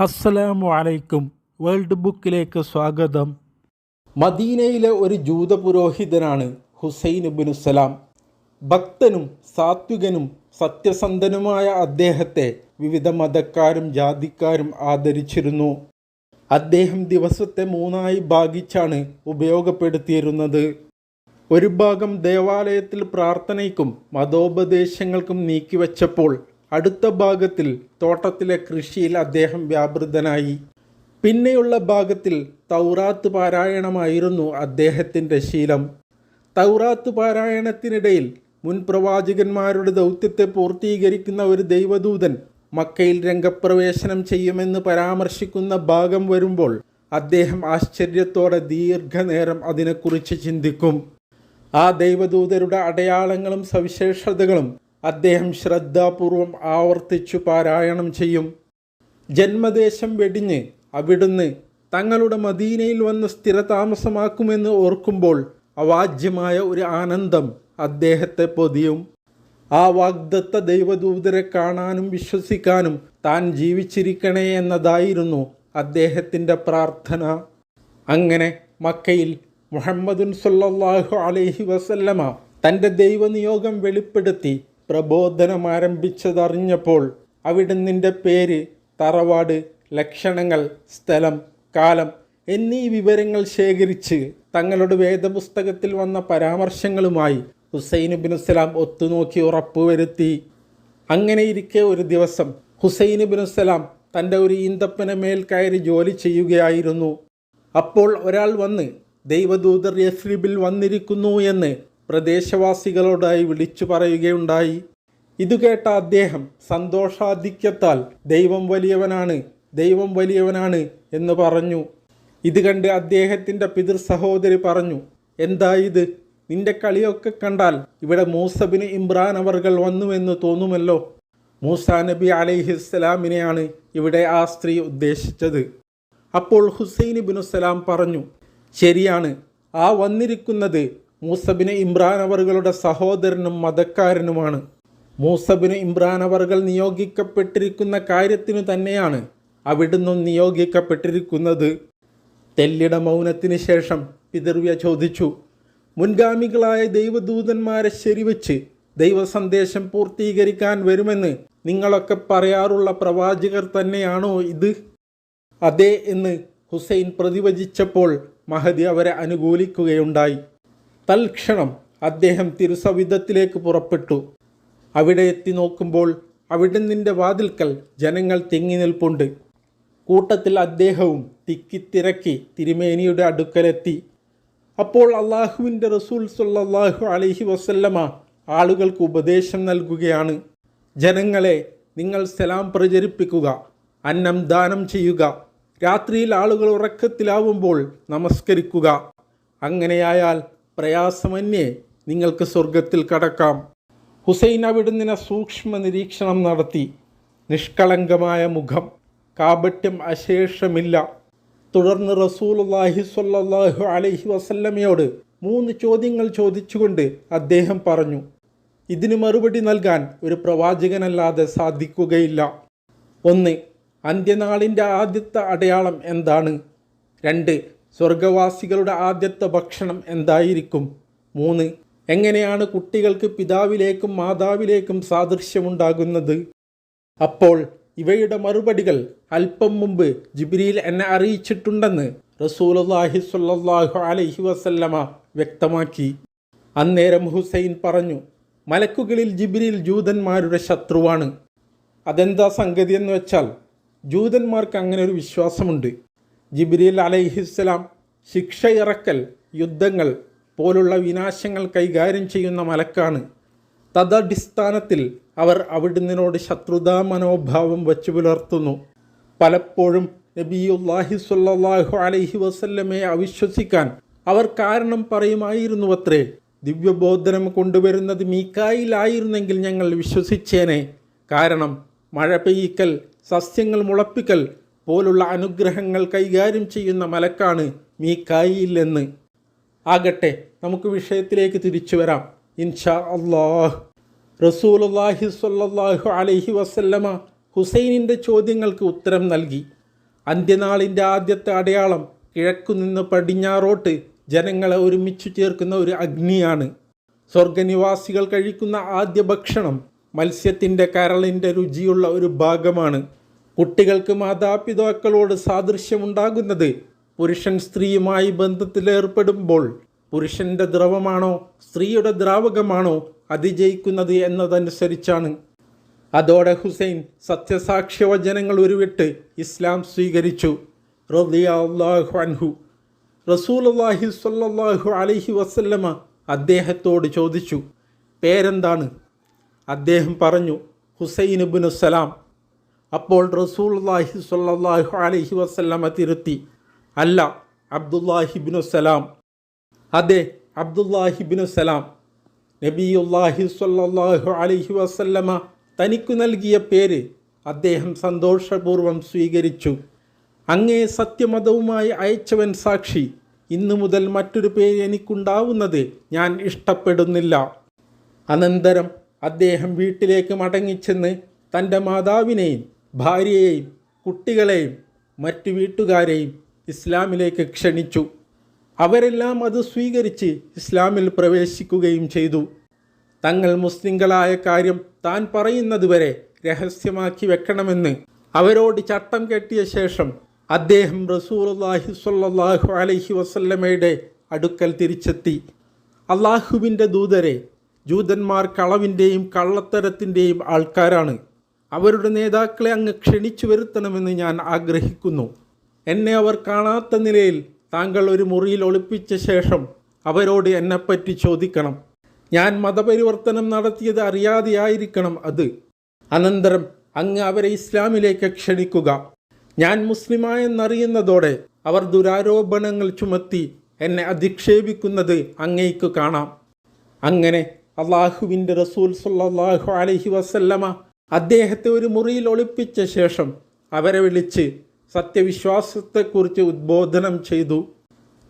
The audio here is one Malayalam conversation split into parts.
അസ്സലാമു അലൈക്കും. വേൾഡ് ബുക്കിലേക്ക് സ്വാഗതം. മദീനയിലെ ഒരു ജൂത പുരോഹിതനാണ് ഹുസൈൻ ഇബ്നു സലാം. ഭക്തനും സാത്വികനും സത്യസന്ധനുമായ അദ്ദേഹത്തെ വിവിധ മതക്കാരും ജാതിക്കാരും ആദരിച്ചിരുന്നു. അദ്ദേഹം ദിവസത്തെ മൂന്നായി ഭാഗിച്ചാണ് ഉപയോഗപ്പെടുത്തിയിരുന്നത്. ഒരു ഭാഗം ദേവാലയത്തിൽ പ്രാർത്ഥനയ്ക്കും മതോപദേശങ്ങൾക്കും നീക്കിവച്ചപ്പോൾ അടുത്ത ഭാഗത്തിൽ തോട്ടത്തിലെ കൃഷിയിൽ അദ്ദേഹം വ്യാപൃതനായി. പിന്നെയുള്ള ഭാഗത്തിൽ തൗറാത്ത് പാരായണമായിരുന്നു അദ്ദേഹത്തിന്റെ ശീലം. തൗറാത്ത് പാരായണത്തിനിടയിൽ മുൻ പ്രവാചകന്മാരുടെ ദൗത്യത്തെ പൂർത്തീകരിക്കുന്ന ഒരു ദൈവദൂതൻ മക്കയിൽ രംഗപ്രവേശനം ചെയ്യുമെന്ന് പരാമർശിക്കുന്ന ഭാഗം വരുമ്പോൾ അദ്ദേഹം ആശ്ചര്യത്തോടെ ദീർഘനേരം അതിനെക്കുറിച്ച് ചിന്തിക്കും. ആ ദൈവദൂതരുടെ അടയാളങ്ങളും സവിശേഷതകളും അദ്ദേഹം ശ്രദ്ധാപൂർവം ആവർത്തിച്ചു പാരായണം ചെയ്യും. ജന്മദേശം വെടിഞ്ഞ് അവിടുന്ന് തങ്ങളുടെ മദീനയിൽ വന്ന് സ്ഥിരതാമസമാക്കുമെന്ന് ഓർക്കുമ്പോൾ അവാജ്യമായ ഒരു ആനന്ദം അദ്ദേഹത്തെ പൊതിയും. ആ വാഗ്ദത്ത ദൈവദൂതരെ കാണാനും വിശ്വസിക്കാനും താൻ ജീവിച്ചിരിക്കണേ എന്നതായിരുന്നു അദ്ദേഹത്തിന്റെ പ്രാർത്ഥന. അങ്ങനെ മക്കയിൽ മുഹമ്മദുൻ സല്ലാഹു അലൈഹി വസല്ലമ തന്റെ ദൈവനിയോഗം വെളിപ്പെടുത്തി പ്രബോധനം ആരംഭിച്ചതറിഞ്ഞപ്പോൾ അവിടുന്നിന്റെ പേര് തറവാട് ലക്ഷണങ്ങൾ സ്ഥലം കാലം എന്നീ വിവരങ്ങൾ ശേഖരിച്ച് തങ്ങളുടെ വേദപുസ്തകത്തിൽ വന്ന പരാമർശങ്ങളുമായി ഹുസൈൻ ബിൻ സലാം ഒത്തുനോക്കി ഉറപ്പുവരുത്തി. അങ്ങനെയിരിക്കെ ഒരു ദിവസം ഹുസൈൻ ബിൻ സലാം തന്റെ ഒരു ഈന്തപ്പന മേൽ കയറി ജോലി ചെയ്യുകയായിരുന്നു. അപ്പോൾ ഒരാൾ വന്ന് ദൈവദൂതർ യസ്രിബിൽ വന്നിരിക്കുന്നു എന്ന് പ്രദേശവാസികളോടായി വിളിച്ചു പറയുകയുണ്ടായി. ഇതു കേട്ട അദ്ദേഹം സന്തോഷാധിക്യത്താൽ ദൈവം വലിയവനാണ് ദൈവം വലിയവനാണ് എന്ന് പറഞ്ഞു. ഇത് കണ്ട് അദ്ദേഹത്തിന്റെ പിതൃ സഹോദരി പറഞ്ഞു എന്താ ഇത് നിന്റെ കളിയൊക്കെ കണ്ടാൽ ഇവിടെ മൂസബിന് ഇമ്രാൻ അവർകൾ വന്നുവെന്ന് തോന്നുമല്ലോ. മൂസ നബി അലൈഹിസ്സലാമിനെയാണ് ഇവിടെ ആ സ്ത്രീ ഉദ്ദേശിച്ചത്. അപ്പോൾ ഹുസൈൻ ബിനുസലാം പറഞ്ഞു ശരിയാണ് ആ വന്നിരിക്കുന്നത് മൂസബിന് ഇമ്രാൻ അവറുകളുടെ സഹോദരനും മതക്കാരനുമാണ്. മൂസബിന് ഇമ്രാൻ അവർകൾ നിയോഗിക്കപ്പെട്ടിരിക്കുന്ന കാര്യത്തിനു തന്നെയാണ് അവിടുന്ന് നിയോഗിക്കപ്പെട്ടിരിക്കുന്നത്. തെല്ലിട മൗനത്തിന് ശേഷം പിതൃവ്യ ചോദിച്ചു മുൻഗാമികളായ ദൈവദൂതന്മാരെ ശരിവച്ച് ദൈവസന്ദേശം പൂർത്തീകരിക്കാൻ വരുമെന്ന് നിങ്ങളൊക്കെ പറയാറുള്ള പ്രവാചകർ തന്നെയാണോ ഇത്? അതെ എന്ന് ഹുസൈൻ പ്രതിവചിച്ചപ്പോൾ മഹദി അവരെ അനുകൂലിക്കുകയുണ്ടായി. തൽക്ഷണം അദ്ദേഹം തിരുസവിധത്തിലേക്ക് പുറപ്പെട്ടു. അവിടെ എത്തി നോക്കുമ്പോൾ അവിടെ നിന്റെ വാതിൽക്കൽ ജനങ്ങൾ തിങ്ങി നിൽപ്പുണ്ട്. കൂട്ടത്തിൽ അദ്ദേഹവും തിക്കിത്തിരക്കി തിരുമേനിയുടെ അടുക്കലെത്തി. അപ്പോൾ അള്ളാഹുവിന്റെ റസൂൽ സുല്ലാഹു അലഹി വസല്ലമ ആളുകൾക്ക് ഉപദേശം നൽകുകയാണ്. ജനങ്ങളെ നിങ്ങൾ സലാം പ്രചരിപ്പിക്കുക അന്നം ദാനം ചെയ്യുക രാത്രിയിൽ ആളുകൾ ഉറക്കത്തിലാവുമ്പോൾ നമസ്കരിക്കുക. അങ്ങനെയായാൽ പ്രയാസമന്യേ നിങ്ങൾക്ക് സ്വർഗത്തിൽ കടക്കാം. ഹുസൈൻ അവിടുന്നിനെ സൂക്ഷ്മ നിരീക്ഷണം നടത്തി. നിഷ്കളങ്കമായ മുഖം കാപട്യം അശേഷമില്ല. തുടർന്ന് റസൂലുള്ളാഹി സ്വല്ലല്ലാഹു അലൈഹി വസല്ലമയോട് മൂന്ന് ചോദ്യങ്ങൾ ചോദിച്ചുകൊണ്ട് അദ്ദേഹം പറഞ്ഞു ഇതിന് മറുപടി നൽകാൻ ഒരു പ്രവാചകനല്ലാതെ സാധിക്കുകയില്ല. ഒന്ന് അന്ത്യനാളിന്റെ ആദ്യത്തെ അടയാളം എന്താണ്? രണ്ട് സ്വർഗവാസികളുടെ ആദ്യത്തെ ഭക്ഷണം എന്തായിരിക്കും? മൂന്ന്. എങ്ങനെയാണ് കുട്ടികൾക്ക് പിതാവിലേക്കും മാതാവിലേക്കും സാദൃശ്യമുണ്ടാകുന്നത്? അപ്പോൾ ഇവയുടെ മറുപടികൾ അല്പം മുമ്പ് ജിബ്രീൽ എന്നെ അറിയിച്ചിട്ടുണ്ടെന്ന് റസൂലുള്ളാഹി സ്വല്ലല്ലാഹു അലൈഹി വസല്ലമ വ്യക്തമാക്കി. അന്നേരം ഹുസൈൻ പറഞ്ഞു മലക്കുകളിൽ ജിബ്രീൽ ജൂതന്മാരുടെ ശത്രുവാണ്. അതെന്താ സംഗതി എന്ന് വെച്ചാൽ ജൂതന്മാർക്ക് അങ്ങനെ ഒരു വിശ്വാസമുണ്ട്. ജിബ്രീൽ അലൈഹിസ്സലാം ശിക്ഷ ഇറക്കൽ യുദ്ധങ്ങൾ പോലുള്ള വിനാശങ്ങൾ കൈകാര്യം ചെയ്യുന്ന മലക്കാണ്. തദടിസ്ഥാനത്തിൽ അവർ അവിടുന്നിനോട് ശത്രുതാ മനോഭാവം വച്ചു പുലർത്തുന്നു. പലപ്പോഴും നബിയുല്ലാഹി സ്വല്ലല്ലാഹു അലൈഹി വസല്ലമയെ അവിശ്വസിക്കാൻ അവർ കാരണം പറയുമായിരുന്നു അത്രേ ദിവ്യബോധനം കൊണ്ടുവരുന്നത് മീക്കായിലായിരുന്നെങ്കിൽ ഞങ്ങൾ വിശ്വസിച്ചേനെ. കാരണം മഴ പെയ്യിക്കൽ സസ്യങ്ങൾ മുളപ്പിക്കൽ പോലുള്ള അനുഗ്രഹങ്ങൾ കൈകാര്യം ചെയ്യുന്ന മലക്കാണ് മീക്കായില്ലെന്ന് ആകട്ടെ നമുക്ക് വിഷയത്തിലേക്ക് തിരിച്ചു വരാം. ഇൻഷാ അള്ളാഹ് റസൂലുള്ളാഹി സ്വല്ലല്ലാഹു അലൈഹി വസല്ലമ ഹുസൈനിന്റെ ചോദ്യങ്ങൾക്ക് ഉത്തരം നൽകി. അന്ത്യനാളിന്റെ ആദ്യത്തെ അടയാളം കിഴക്കുനിന്ന് പടിഞ്ഞാറോട്ട് ജനങ്ങളെ ഒരുമിച്ചു ചേർക്കുന്ന ഒരു അഗ്നിയാണ്. സ്വർഗനിവാസികൾ കഴിക്കുന്ന ആദ്യ ഭക്ഷണം മത്സ്യത്തിന്റെ കരളിന്റെ രുചിയുള്ള ഒരു ഭാഗമാണ്. കുട്ടികൾക്ക് മാതാപിതാക്കളോട് സാദൃശ്യമുണ്ടാകുന്നത് പുരുഷൻ സ്ത്രീയുമായി ബന്ധത്തിലേർപ്പെടുമ്പോൾ. പുരുഷന്റെ ദ്രവമാണോ സ്ത്രീയുടെ ദ്രാവകമാണോ അതിജയിക്കുന്നത് എന്നതനുസരിച്ചാണ്. അതോടെ ഹുസൈൻ സത്യസാക്ഷ്യവചനങ്ങൾ ഉരുവിട്ട് ഇസ്ലാം സ്വീകരിച്ചു. റളിയല്ലാഹു അൻഹു. റസൂലുള്ളാഹി സ്വല്ലല്ലാഹു അലഹി വസല്ലമ അദ്ദേഹത്തോട് ചോദിച്ചു പേരെന്താണ്? അദ്ദേഹം പറഞ്ഞു ഹുസൈൻ ഇബ്നു സലാം. അപ്പോൾ റസൂലുള്ളാഹി സ്വല്ലല്ലാഹു അലഹി വസല്ലമ തിരുത്തി. അല്ല അബ്ദുല്ലാഹിബിനു സലാം. അതെ അബ്ദുല്ലാഹിബ്നു സലാം. നബിയുല്ലാഹി സ്വല്ലല്ലാഹു അലഹി വസല്ലമ തനിക്ക് നൽകിയ പേര് അദ്ദേഹം സന്തോഷപൂർവം സ്വീകരിച്ചു. അങ്ങേ സത്യമതവുമായി അയച്ചവൻ സാക്ഷി ഇന്നു മുതൽ മറ്റൊരു പേര് എനിക്കുണ്ടാവുന്നത് ഞാൻ ഇഷ്ടപ്പെടുന്നില്ല. അനന്തരം അദ്ദേഹം വീട്ടിലേക്ക് മടങ്ങിച്ചെന്ന് തന്റെ മാതാവിനെയും ഭാര്യയെയും കുട്ടികളെയും മറ്റു വീട്ടുകാരെയും ഇസ്ലാമിലേക്ക് ക്ഷണിച്ചു. അവരെല്ലാം അത് സ്വീകരിച്ച് ഇസ്ലാമിൽ പ്രവേശിക്കുകയും ചെയ്തു. തങ്ങൾ മുസ്ലിങ്ങളായ കാര്യം താൻ പറയുന്നതുവരെ രഹസ്യമാക്കി വെക്കണമെന്ന് അവരോട് ചട്ടം കെട്ടിയ ശേഷം അദ്ദേഹം റസൂലുള്ളാഹി സ്വല്ലല്ലാഹു അലഹി വസല്ലമയുടെ അടുക്കൽ തിരിച്ചെത്തി. അള്ളാഹുവിന്റെ ദൂതരെ ജൂതന്മാർ കളവിന്റെയും കള്ളത്തരത്തിന്റെയും ആൾക്കാരാണ്. അവരുടെ നേതാക്കളെ അങ്ങ് ക്ഷണിച്ചു വരുത്തണമെന്ന് ഞാൻ ആഗ്രഹിക്കുന്നു. എന്നെ അവർ കാണാത്ത നിലയിൽ താങ്കൾ ഒരു മുറിയിൽ ഒളിപ്പിച്ച ശേഷം അവരോട് എന്നെപ്പറ്റി ചോദിക്കണം. ഞാൻ മതപരിവർത്തനം നടത്തിയത് അറിയാതെയായിരിക്കണം അത്. അനന്തരം അങ്ങ് അവരെ ഇസ്ലാമിലേക്ക് ക്ഷണിക്കുക. ഞാൻ മുസ്ലിമായെന്നറിയുന്നതോടെ അവർ ദുരാരോപണങ്ങൾ ചുമത്തി എന്നെ അധിക്ഷേപിക്കുന്നത് അങ്ങേക്ക് കാണാം. അങ്ങനെ അള്ളാഹുവിന്റെ റസൂൽ സല്ലാഹു അലഹി വസല്ലമ അദ്ദേഹത്തെ ഒരു മുറിയിൽ ഒളിപ്പിച്ച ശേഷം അവരെ വിളിച്ച് സത്യവിശ്വാസത്തെക്കുറിച്ച് ഉദ്ബോധനം ചെയ്തു.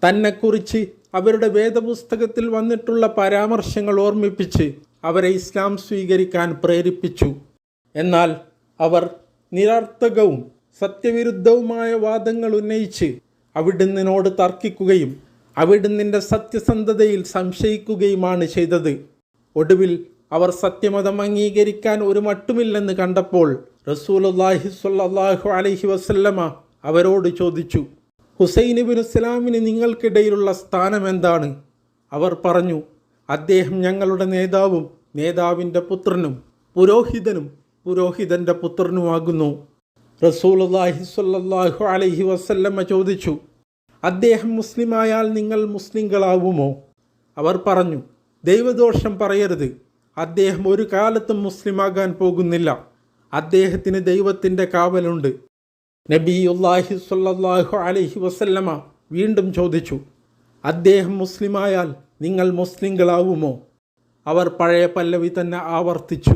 തന്നെക്കുറിച്ച് അവരുടെ വേദപുസ്തകത്തിൽ വന്നിട്ടുള്ള പരാമർശങ്ങൾ ഓർമ്മിപ്പിച്ച് അവരെ ഇസ്ലാം സ്വീകരിക്കാൻ പ്രേരിപ്പിച്ചു. എന്നാൽ അവർ നിരർത്ഥകവും സത്യവിരുദ്ധവുമായ വാദങ്ങൾ ഉന്നയിച്ച് അവിടുന്നിനോട് തർക്കിക്കുകയും അവിടുന്നിന്റെ സത്യസന്ധതയിൽ സംശയിക്കുകയുമാണ് ചെയ്തത്. ഒടുവിൽ അവർ സത്യമതം അംഗീകരിക്കാൻ ഒരു മട്ടുമില്ലെന്ന് കണ്ടപ്പോൾ റസൂലുള്ളാഹി സ്വല്ലല്ലാഹു അലൈഹി വസല്ലമ അവരോട് ചോദിച്ചു ഹുസൈൻ ബിൻ ഇസ്ലാമിന് നിങ്ങൾക്കിടയിലുള്ള സ്ഥാനം എന്താണ്? അവർ പറഞ്ഞു അദ്ദേഹം ഞങ്ങളുടെ നേതാവും നേതാവിന്റെ പുത്രനും പുരോഹിതനും പുരോഹിതന്റെ പുത്രനുമാകുന്നു. റസൂലുള്ളാഹി സ്വല്ലല്ലാഹു അലഹി വസല്ലമ ചോദിച്ചു അദ്ദേഹം മുസ്ലിമായാൽ നിങ്ങൾ മുസ്ലിങ്ങളാവുമോ? അവർ പറഞ്ഞു ദൈവദോഷം പറയരുത് അദ്ദേഹം ഒരു കാലത്തും മുസ്ലിമാകാൻ പോകുന്നില്ല. അദ്ദേഹത്തിന് ദൈവത്തിന്റെ കാവലുണ്ട്. നബിയുല്ലാഹി സാഹു അലഹി വസല്ലമ വീണ്ടും ചോദിച്ചു അദ്ദേഹം മുസ്ലിമായാൽ നിങ്ങൾ മുസ്ലിങ്ങളാവുമോ? അവർ പഴയ പല്ലവി തന്നെ ആവർത്തിച്ചു.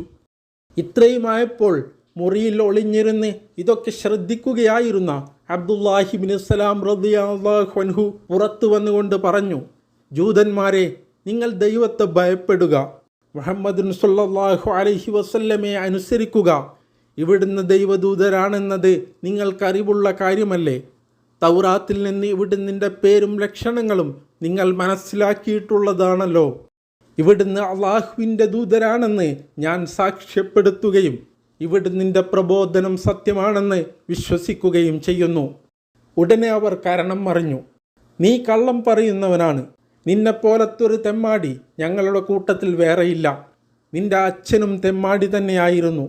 ഇത്രയുമായപ്പോൾ മുറിയിൽ ഒളിഞ്ഞിരുന്ന് ഇതൊക്കെ ശ്രദ്ധിക്കുകയായിരുന്ന അബ്ദുല്ലാഹിബിൻ സലാം റദിയാഹു പുറത്തു വന്നുകൊണ്ട് പറഞ്ഞു ജൂതന്മാരെ നിങ്ങൾ ദൈവത്തെ ഭയപ്പെടുക. മുഹമ്മദ് സുല്ലാഹു അലഹി വസല്ലമയെ അനുസരിക്കുക. ഇവിടുന്ന് ദൈവദൂതരാണെന്നത് നിങ്ങൾക്കറിവുള്ള കാര്യമല്ലേ? തൗറാത്തിൽ നിന്ന് ഇവിടുന്നിന്റെ പേരും ലക്ഷണങ്ങളും നിങ്ങൾ മനസ്സിലാക്കിയിട്ടുള്ളതാണല്ലോ. ഇവിടുന്ന് അള്ളാഹുവിന്റെ ദൂതരാണെന്ന് ഞാൻ സാക്ഷ്യപ്പെടുത്തുകയും ഇവിടുന്നിന്റെ പ്രബോധനം സത്യമാണെന്ന് വിശ്വസിക്കുകയും ചെയ്യുന്നു. ഉടനെ അവർ കാരണം മറിഞ്ഞു നീ കള്ളം പറയുന്നവനാണ്. നിന്നെപ്പോലത്തൊരു തെമ്മാടി ഞങ്ങളുടെ കൂട്ടത്തിൽ വേറെയില്ല. നിന്റെ അച്ഛനും തെമ്മാടി തന്നെയായിരുന്നു.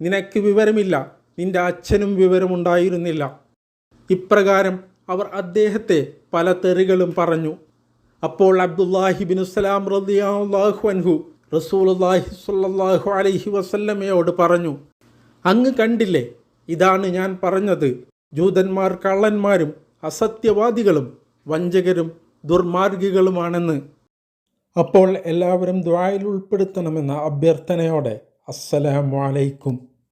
നിനക്ക് വിവരമില്ല. നിന്റെ അച്ഛനും വിവരമുണ്ടായിരുന്നില്ല ഇപ്രകാരം അവർ അദ്ദേഹത്തെ പല തെറികളും പറഞ്ഞു. അപ്പോൾ അബ്ദുല്ലാഹിബിൻ സലാം റളിയല്ലാഹു അൻഹു റസൂലുള്ളാഹി സ്വല്ലല്ലാഹു അലൈഹി വസല്ലമയോട് പറഞ്ഞു അങ്ങ് കണ്ടില്ലേ ഇതാണ് ഞാൻ പറഞ്ഞത്. ജൂതന്മാർ കള്ളന്മാരും അസത്യവാദികളും വഞ്ചകരും ദുർമാർഗികളുമാണെന്ന്. അപ്പോൾ എല്ലാവരും ദ്വായിൽ ഉൾപ്പെടുത്തണമെന്ന അഭ്യർത്ഥനയോടെ അസ്സലാമു അലൈക്കും.